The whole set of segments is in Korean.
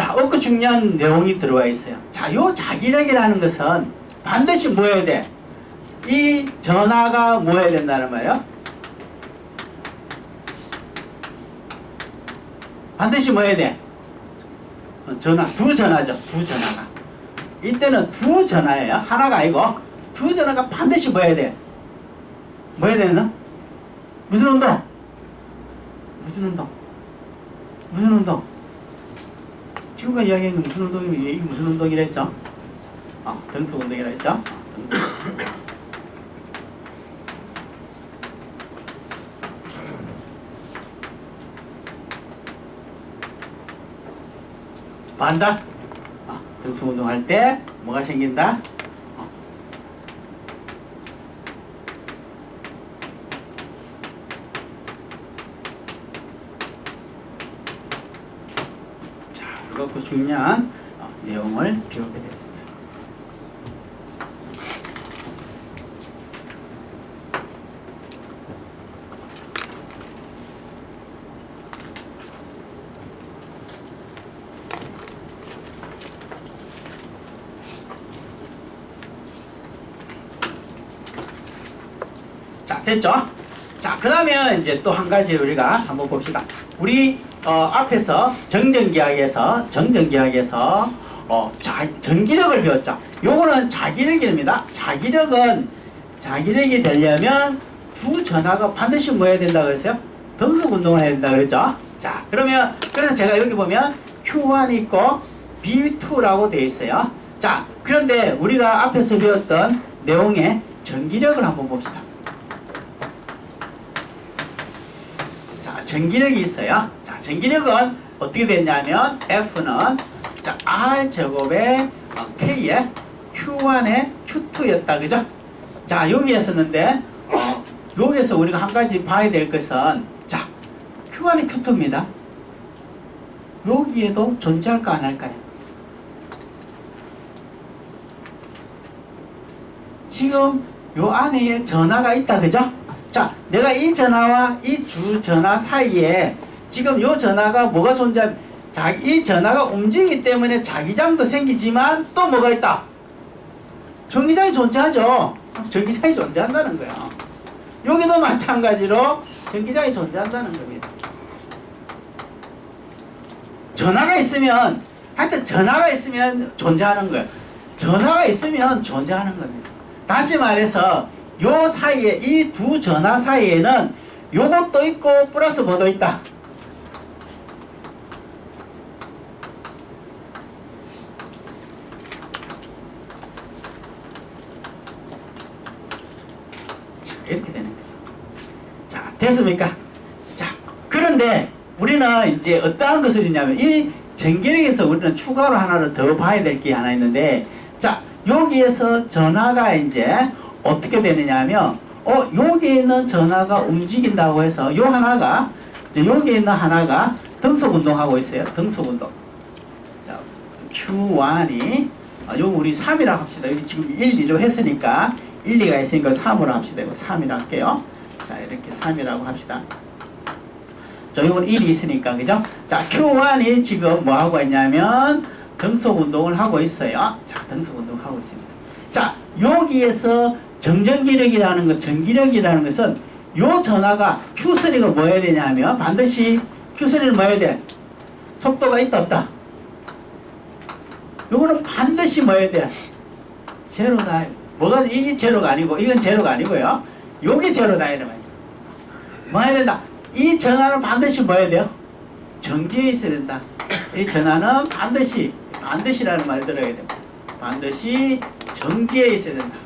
자, 얻고 중요한 내용이 들어와 있어요. 자, 요 자기력이라는 것은 반드시 뭐 해야 돼? 이 전화가 뭐 해야 된다는 말이야? 반드시 뭐 해야 돼? 어, 전화, 두 전화죠. 두 전화가. 이때는 두 전화예요. 하나가 아니고 두 전화가 반드시 뭐 해야 돼? 뭐 해야 되나? 무슨 운동? 무슨 운동? 무슨 운동? 지금까지 이야기한 게 무슨 운동이면 이게 무슨 운동이라 했죠? 아, 등속 운동이라 했죠? 반다? 아, 등속 운동할 때 뭐가 생긴다? 어. 자, 그리고 그 중요한 어, 내용을 배우게 됐습니다. 자, 됐죠? 자, 그 다음에 이제 또 한 가지 우리가 한번 봅시다. 우리 어, 앞에서 정전기학에서 정전기학에서 어, 자, 전기력을 배웠죠. 요거는 자기력입니다. 자기력은 자기력이 되려면 두 전화가 반드시 뭐 해야 된다 그랬어요? 등속 운동을 해야 된다 그랬죠. 자, 그러면 그래서 제가 여기 보면 Q1 있고 B2라고 돼 있어요. 자, 그런데 우리가 앞에서 배웠던 내용의 전기력을 한번 봅시다. 자, 전기력이 있어요. 자, 전기력은 어떻게 됐냐면 F는 자, R 제곱에 어, K에 Q1에 Q2였다. 그죠? 자, 여기에서는데 어, 여기에서 우리가 한 가지 봐야 될 것은 자, Q1에 Q2입니다. 여기에도 존재할까 안 할까요? 지금 요 안에 전화가 있다 그죠? 자 내가 이 전화와 이 주 전화 사이에 지금 요 전화가 뭐가 존재 자, 이 전화가 움직이기 때문에 자기장도 생기지만 또 뭐가 있다? 전기장이 존재하죠. 전기장이 존재한다는 거야. 여기도 마찬가지로 전기장이 존재한다는 겁니다. 전화가 있으면 하여튼 전화가 있으면 존재하는 거예요. 전화가 있으면 존재하는 겁니다. 다시 말해서 요 사이에 이 두 전화 사이에는 요것도 있고 플러스 뭐도 있다. 자, 이렇게 되는 거죠. 자, 됐습니까? 자, 그런데 우리는 이제 어떠한 것을 있냐면 이 전기력에서 우리는 추가로 하나를 더 봐야 될 게 하나 있는데 자, 여기에서 전화가 이제 어떻게 되느냐 하면 어, 여기에 있는 전화가 움직인다고 해서 요 하나가 여기에 있는 하나가 등속 운동하고 있어요. 등속 운동. 자, Q1이 아, 요 우리 3이라 합시다. 여기 지금 1, 2로 했으니까 1, 2가 있으니까 3으로 합시다. 이거 3이라 할게요. 자, 이렇게 3이라고 합시다. 자, 이건 1이 있으니까, 그죠? 자, Q1이 지금 뭐 하고 있냐면, 등속 운동을 하고 있어요. 자, 등속 운동을 하고 있습니다. 자, 여기에서 정전기력이라는 것, 전기력이라는 것은 요 전화가 Q3가 뭐 해야 되냐 하면, 반드시 Q3는 뭐 해야 돼? 속도가 있다, 없다? 요거는 반드시 뭐 해야 돼? 제로다. 뭐가, 이게 제로가 아니고, 이건 제로가 아니고요. 요게 제로다, 말이죠. 뭐 해야 된다? 이 전화는 반드시 뭐 해야 돼요? 전기에 있어야 된다. 이 전화는 반드시, 반드시라는 말 들어야 됩니다. 반드시 전기에 있어야 된다.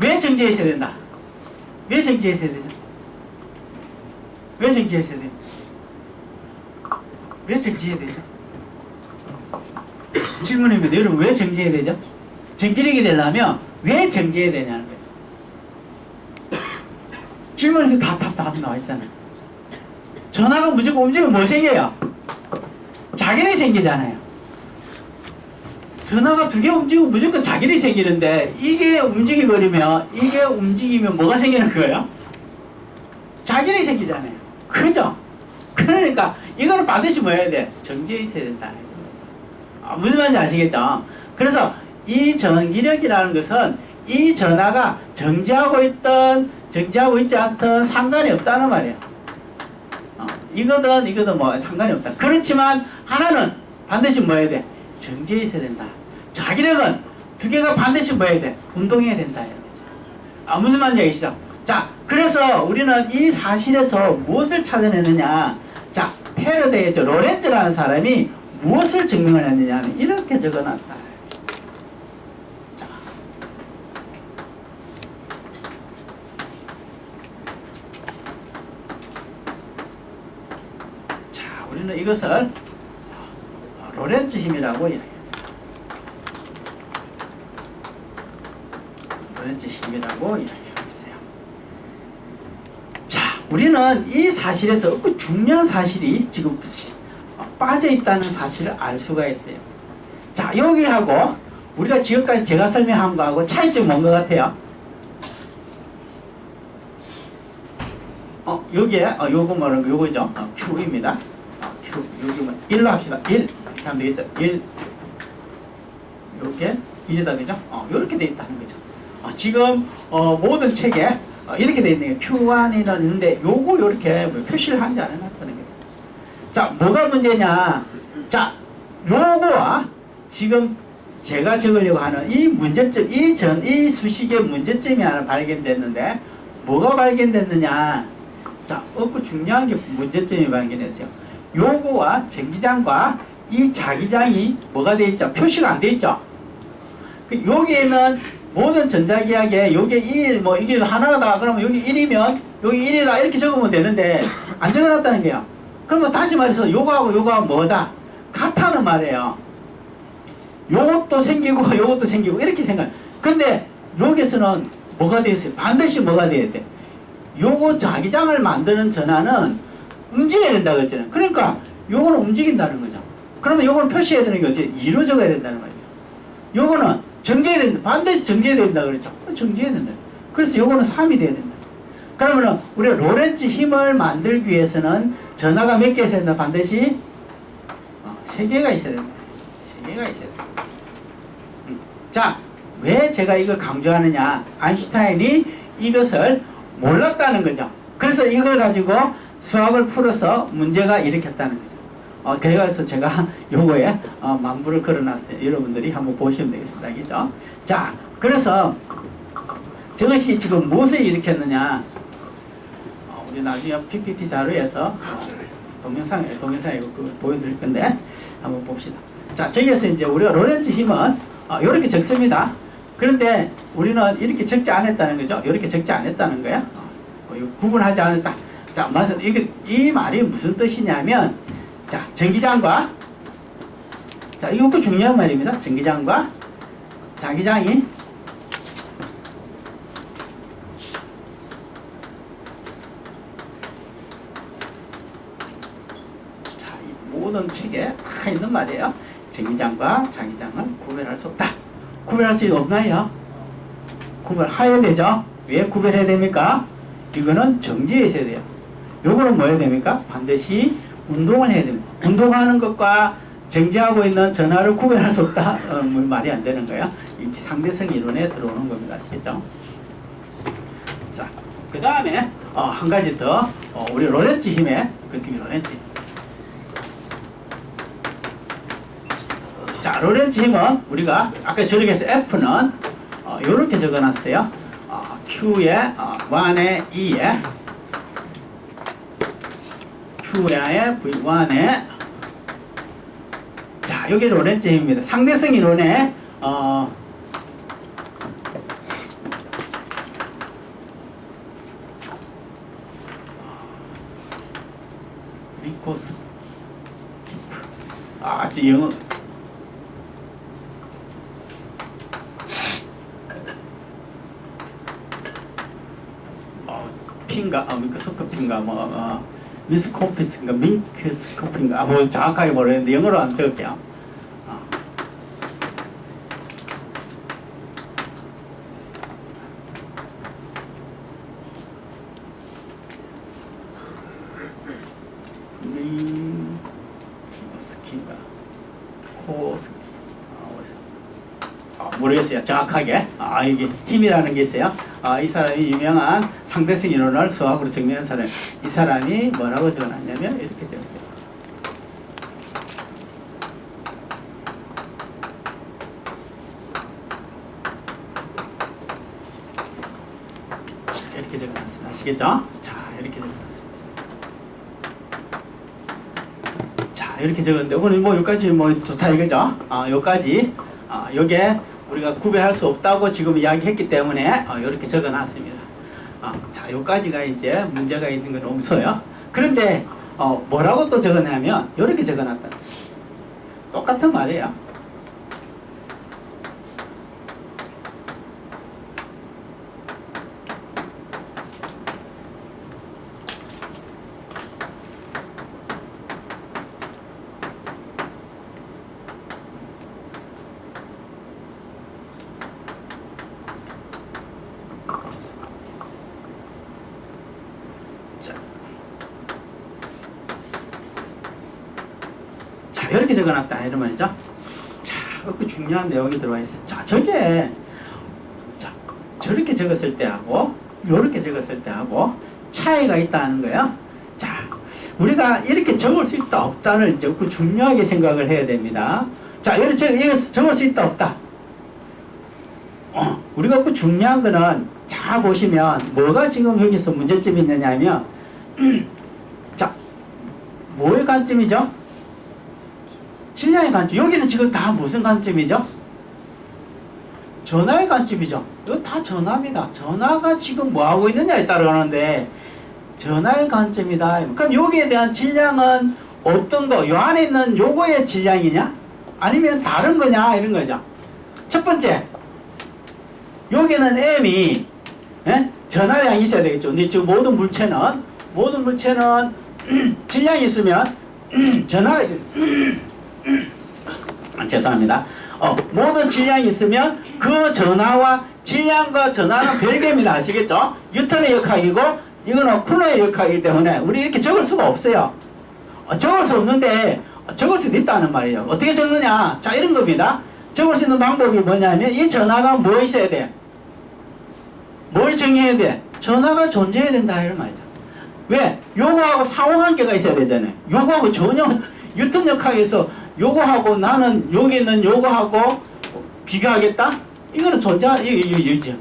왜 전기에 있어야 된다? 왜 전기에 있어야 되죠? 왜 전기에 있어야 돼요? 왜 정지해야 되죠? 질문입니다. 여러분 왜 정지해야 되죠? 전기력이 되려면 왜 정지해야 되냐는 거예요. 질문에서 다, 답, 답이 나와 있잖아요. 전화가 무조건 움직이면 뭐 생겨요? 자기력이 생기잖아요. 전화가 두 개 움직이면 무조건 자기력이 생기는데 이게 움직여버리면 이게 움직이면 뭐가 생기는 거예요? 자기력이 생기잖아요. 그죠? 그러니까 이거는 반드시 뭐 해야 돼? 정지해 있어야 된다. 아, 무슨 말인지 아시겠죠? 그래서 이 전기력이라는 것은 이 전하가 정지하고 있던 정지하고 있지 않던 상관이 없다는 말이에요. 어, 이거든 이거든 뭐 상관이 없다. 그렇지만 하나는 반드시 뭐 해야 돼? 정지해 있어야 된다. 자기력은 두 개가 반드시 뭐 해야 돼? 운동해야 된다. 아, 무슨 말인지 아시죠? 자, 그래서 우리는 이 사실에서 무엇을 찾아내느냐? 자, 페르데의 저 로렌츠라는 사람이 무엇을 증명을 했느냐면 이렇게 적어놨다. 자, 자, 우리는 이것을 어, 로렌츠 힘이라고 이야기합니다. 로렌츠 힘이라고 이야기하고 있어요. 자, 우리는 이 사실에서 그 중요한 사실이 지금 빠져 있다는 사실을 알 수가 있어요. 자, 여기하고 우리가 지금까지 제가 설명한 거하고 차이점이 뭔것 같아요? 어, 여기에, 어, 요거 뭐는 요거죠. 어, Q입니다. 어, Q, 여기 뭐, 1로 합시다. 1. 이렇게 하면 되겠죠. 1. 요게 1이다, 그죠? 어, 요렇게 돼 있다는 거죠. 어, 지금, 어, 모든 책에 어, 이렇게 돼 있네요. Q1이는 있는데 요거 요렇게 뭐 표시를 한지 안 해놨다는 거죠. 자, 뭐가 문제냐? 자, 요거와 지금 제가 적으려고 하는 이 문제점, 이 전, 이 수식의 문제점이 하나 발견됐는데, 뭐가 발견됐느냐? 자, 없고 중요한 게 문제점이 발견됐어요. 요거와 전기장과 이 자기장이 뭐가 돼 있죠? 표시가 안 돼 있죠? 그 여기에는 모든 전자기하게 여기 1, 뭐 이게 하나다 그러면 여기 1이면 여기 1이다 이렇게 적으면 되는데 안 적어놨다는 거예요. 그러면 다시 말해서 요거하고 요거하고 뭐다? 같다는 말이에요. 요것도 생기고 요것도 생기고 이렇게 생각. 근데 여기서는 뭐가 되어 있어요? 반드시 뭐가 돼야 돼? 요거 자기장을 만드는 전화는 움직여야 된다 그랬잖아요. 그러니까 요거는 움직인다는 거죠. 그러면 요거는 표시해야 되는 게 어떻게 이루어져야 된다는 말이죠. 요거는 정지해야 된다. 반드시 정지해야 된다 그랬죠. 정지해야 된다. 그래서 요거는 3이 돼야 된다. 그러면은 우리가 로렌츠 힘을 만들기 위해서는 전화가 몇 개 있어야 된다. 반드시 어, 세 개가 있어야 된다. 세 개가 있어야 된다. 음. 자, 왜 제가 이걸 강조하느냐? 아인슈타인이 이것을 몰랐다는 거죠. 그래서 이걸 가지고 수학을 풀어서 문제가 일으켰다는 거죠. 어, 그래서 제가 요거에 어, 만부를 걸어놨어요. 여러분들이 한번 보시면 되겠습니다. 알겠죠? 자, 그래서 저것이 지금 무엇을 일으켰느냐? 어, 우리 나중에 PPT 자료에서 어, 동영상에 동영상에 그 보여드릴 건데 한번 봅시다. 자, 저기에서 이제 우리가 로렌츠 힘은 어, 이렇게 적습니다. 그런데 우리는 이렇게 적지 않았다는 거죠. 이렇게 적지 않았다는 거야. 어, 이거 구분하지 않았다. 자, 말씀 이게 이 말이 무슨 뜻이냐면, 자, 전기장과 자, 이것도 중요한 말입니다. 전기장과 자기장이 자, 이 모든 책에 다 있는 말이에요. 전기장과 자기장은 구별할 수 없다. 구별할 수 없나요? 구별해야 되죠. 왜 구별해야 됩니까? 이거는 정지해 있어야 돼요. 요거는 뭐 해야 됩니까? 반드시 운동을 해야 됩니다. 운동하는 것과 정지하고 있는 전화를 구별할 수 없다. 어, 뭐 말이 안 되는 거야. 이렇게 상대성 이론에 들어오는 겁니다. 아시겠죠? 자, 그 다음에 어, 한 가지 더 어, 우리 로렌츠 힘의 그쪽이 로렌츠 힘. 자, 로렌츠 힘은 우리가 아까 저렇게 해서 F는 어, 이렇게 적어놨어요. 어, Q에 어, 1에 2에 Q에 V1에 자, 여기 로렌츠 힘입니다. 상대성 이론에 어, 리코스 아, 저 영어. 어, 핀가, 아, 미크스코피인가, 뭐, 어, 미스코피스인가, 미크스코피인가, 아, 뭐, 정확하게 모르겠는데, 영어로 한번 적을게요. 어. 스키가 코스키 아, 모르겠어요. 정확하게. 아 이게 힘이라는 게 있어요. 아 이 사람이 유명한 상대성 이론을 수학으로 정리한 사람 이 사람이 뭐라고 적어놨냐면 이렇게 적었어요. 이렇게 적어놨습니다 아시겠죠? 자 이렇게 적어놨습니다 자 이렇게 적었는데 오늘 뭐 여기까지 뭐 좋다 이거죠? 아 여기까지. 아 요게 우리가 구별할 수 없다고 지금 이야기했기 때문에 어, 이렇게 적어놨습니다. 아, 자 여기까지가 이제 문제가 있는 건 없어요. 그런데 어, 뭐라고 또 적어냐면 이렇게 적어놨다. 똑같은 말이에요 자, 자 이렇게 적어놨다 이런 말이죠. 자, 그 중요한 내용이 들어와 있어요. 자, 저게 자 저렇게 적었을 때하고 이렇게 적었을 때하고 차이가 있다는 거예요. 자, 우리가 이렇게 적을 수 있다 없다를 이제 그 중요하게 생각을 해야 됩니다. 자, 이렇게 적을 수 있다 없다. 어, 우리가 그 중요한 거는 자 보시면 뭐가 지금 여기서 문제점이 있느냐면 자 뭐의 관점이죠? 질량의 관점 여기는 지금 다 무슨 관점이죠? 전화의 관점이죠 이거 다 전화입니다 전화가 지금 뭐하고 있느냐에 따라가는데 전화의 관점이다 그럼 여기에 대한 질량은 어떤 거? 요 안에 있는 요거의 질량이냐? 아니면 다른 거냐? 이런 거죠 첫 번째 여기는 M이 예? 전하량이 있어야 되겠죠. 근데 지금 모든 물체는 모든 물체는 질량이 있으면 전하가 있어요. 아, 죄송합니다. 어, 모든 질량이 있으면 그 전하와 질량과 전하는 별개입니다. 아시겠죠? 뉴턴의 역학이고 이거는 쿨러의 역학이기 때문에 우리 이렇게 적을 수가 없어요. 어, 적을 수 없는데 어, 적을 수도 있다는 말이에요. 어떻게 적느냐? 자 이런 겁니다. 적을 수 있는 방법이 뭐냐면 이 전하가 뭐 있어야 돼? 뭘 정해야 돼? 전화가 존재해야 된다 이런 말이죠. 왜? 요거하고 상호관계가 있어야 되잖아요. 요거하고 전혀 유턴 역학에서 요거하고 나는 여기 있는 요거하고 비교하겠다? 이거는 존재 이거.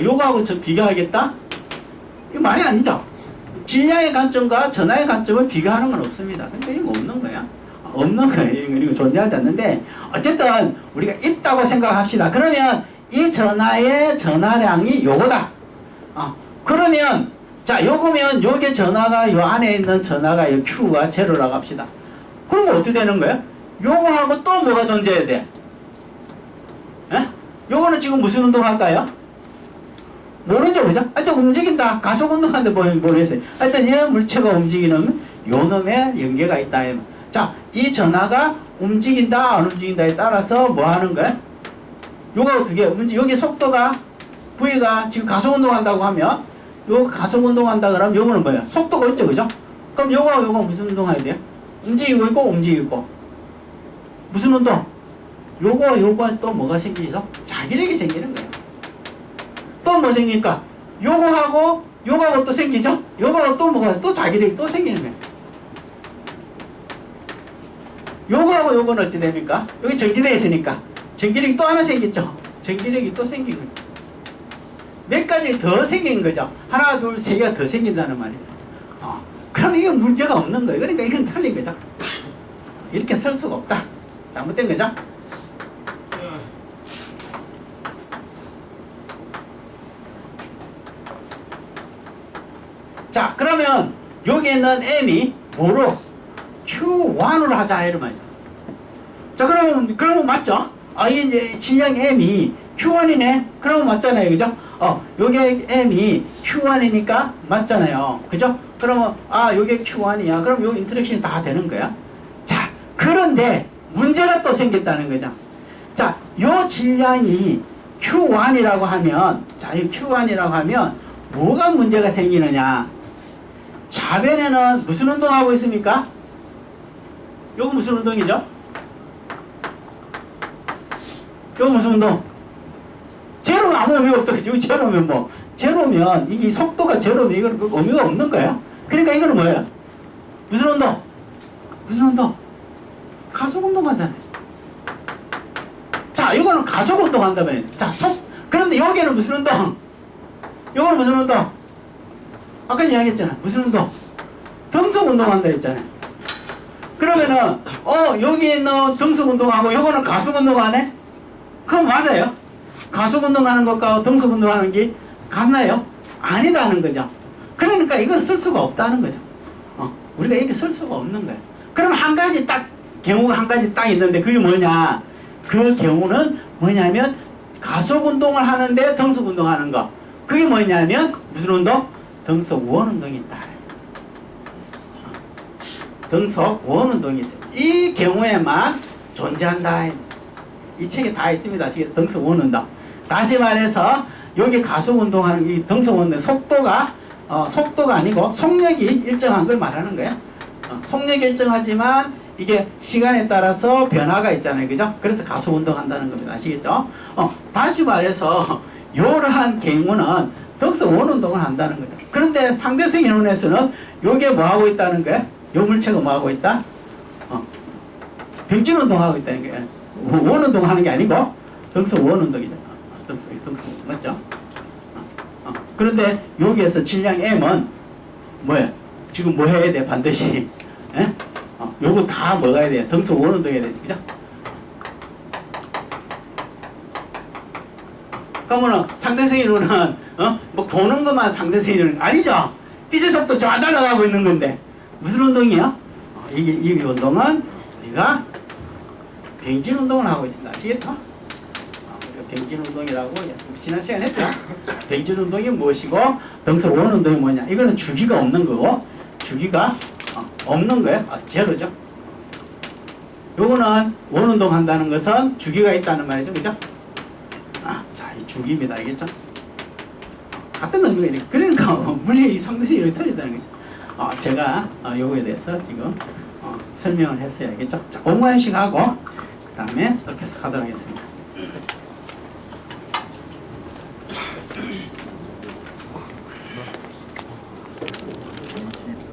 요거하고 저 비교하겠다? 이거 말이 아니죠. 질량의 관점과 전화의 관점을 비교하는 건 없습니다. 근데 이거 없는 거야. 없는 거예요. 이거 존재하지 않는데 어쨌든 우리가 있다고 생각합시다. 그러면 이 전화의 전화량이 요거다. 어, 그러면 자 요거면 요게 전화가 요 안에 있는 전화가 요 Q가 제로라고 합시다. 그러면 어떻게 되는 거예요? 요거하고 또 뭐가 존재해야 돼? 에? 요거는 지금 무슨 운동 할까요? 모르죠, 그죠? 하여튼 움직인다. 가속 운동하는데 뭐, 모르겠어요. 하여튼 이 물체가 움직이는 요 놈에 연계가 있다. 자, 이 전화가 움직인다, 안 움직인다에 따라서 뭐 하는 거야? 요거 두 개, 여기 속도가, V가 지금 가속 운동한다고 하면, 요 가속 운동한다 그러면 요거는 뭐야? 속도가 있죠, 그죠? 그럼 요거하고 요거 무슨 운동해야 돼요? 움직이고 있고, 움직이고 있고. 무슨 운동? 요거, 요거 또 뭐가 생기죠? 자기력이 생기는 거예요. 또 뭐 생길까? 요거하고, 요거하고 또 생기죠? 요거하고 또 뭐가, 또 자기력이 또 생기는 거예요. 요거하고 요거는 어찌 됩니까? 여기 정지되어 있으니까. 전기력이 또 하나 생겼죠. 전기력이 또 생기고 몇 가지 더 생긴 거죠. 하나, 둘, 세 개가 더 생긴다는 말이죠. 어, 그럼 이건 문제가 없는 거예요. 그러니까 이건 틀린 거죠. 이렇게 쓸 수가 없다. 잘못된 거죠. 자, 그러면 여기 있는 M이 뭐로? Q1으로 하자 말이죠. 자, 그러면 그러면 맞죠? 아, 이제 질량 M이 Q1이네. 그러면 맞잖아요. 그죠? 어, 요게 M이 Q1이니까 맞잖아요. 그죠? 그러면 아, 요게 Q1이야. 그럼 요 인터랙션이 다 되는 거야. 자, 그런데 문제가 또 생겼다는 거죠. 자, 요 질량이 Q1이라고 하면 자, 이 Q1이라고 하면 뭐가 문제가 생기느냐? 좌변에는 무슨 운동하고 있습니까? 요거 무슨 운동이죠? 요거 무슨 운동? 제로는 아무 의미가 없다. 그죠? 제로면 뭐, 제로면, 이게 속도가 제로면 이거는 그 의미가 없는 거예요. 그러니까 이거는 뭐예요? 무슨 운동? 무슨 운동? 가속 운동 하잖아요. 자, 이거는 가속 운동 한다면, 자, 속, 그런데 여기는 무슨 운동? 이거는 무슨 운동? 아까 이야기했잖아. 무슨 운동? 등속 운동 한다 했잖아요. 그러면은, 어, 여기 있는 등속 운동하고 요거는 가속 운동하네? 그럼 맞아요. 가속 운동하는 것과 등속 운동하는 게 같나요? 아니다는 거죠. 그러니까 이걸 쓸 수가 없다는 거죠. 어, 우리가 이렇게 쓸 수가 없는 거예요. 그럼 한 가지 딱, 경우가 한 가지 딱 있는데 그게 뭐냐? 그 경우는 뭐냐면 가속 운동을 하는데 등속 운동하는 거. 그게 뭐냐면 무슨 운동? 등속 원 운동이 있다. 어, 등속 원 운동이 있어요. 이 경우에만 존재한다. 이 책에 다 있습니다. 등속 원 운동. 다시 말해서 여기 가속 운동하는 이 등속 운동 속도가 어, 속도가 아니고 속력이 일정한 걸 말하는 거예요. 어, 속력이 일정하지만 이게 시간에 따라서 변화가 있잖아요. 그죠? 그래서 가속 운동한다는 겁니다. 아시겠죠? 어, 다시 말해서 이러한 경우는 등속 원 운동을 한다는 거죠. 그런데 상대성 이론에서는 요게 뭐 하고 있다는 거예요? 요 물체가 뭐 하고 있다? 어, 병진 운동하고 있다는 거예요. 원 운동하는 게 아니고 등속 원 운동이죠. 어, 등속 등속 맞죠? 어, 어. 그런데 여기에서 질량 m은 뭐예요? 지금 뭐 해야 돼 반드시? 예? 어, 요거 다 해야 돼? 등속 원 운동 해야 돼, 그죠? 그러면은 상대성 이론은 어? 뭐 도는 것만 상대성 이론은 아니죠? 빛의 속도 저 날아가고 있는 건데 무슨 운동이야? 어, 이게 이 운동은 우리가 병진 운동을 하고 있습니다. 아시겠죠? 어, 우리가 병진 운동이라고 지난 시간에 했죠. 병진 운동이 무엇이고 등속 원 운동이 뭐냐? 이거는 주기가 없는 거고 주기가 어, 없는 거예요. 아, 제로죠. 요거는 원 운동 한다는 것은 주기가 있다는 말이죠. 그죠? 아, 자, 이 주기입니다. 알겠죠? 같은 의미가 이렇게. 그러니까 물리의 상대성이 이렇게 틀리다는 거예요. 어, 제가 어, 요거에 대해서 지금 어, 설명을 했어요. 알겠죠? 자, 공간식하고 그 다음에 해서 가도록 하겠습니다.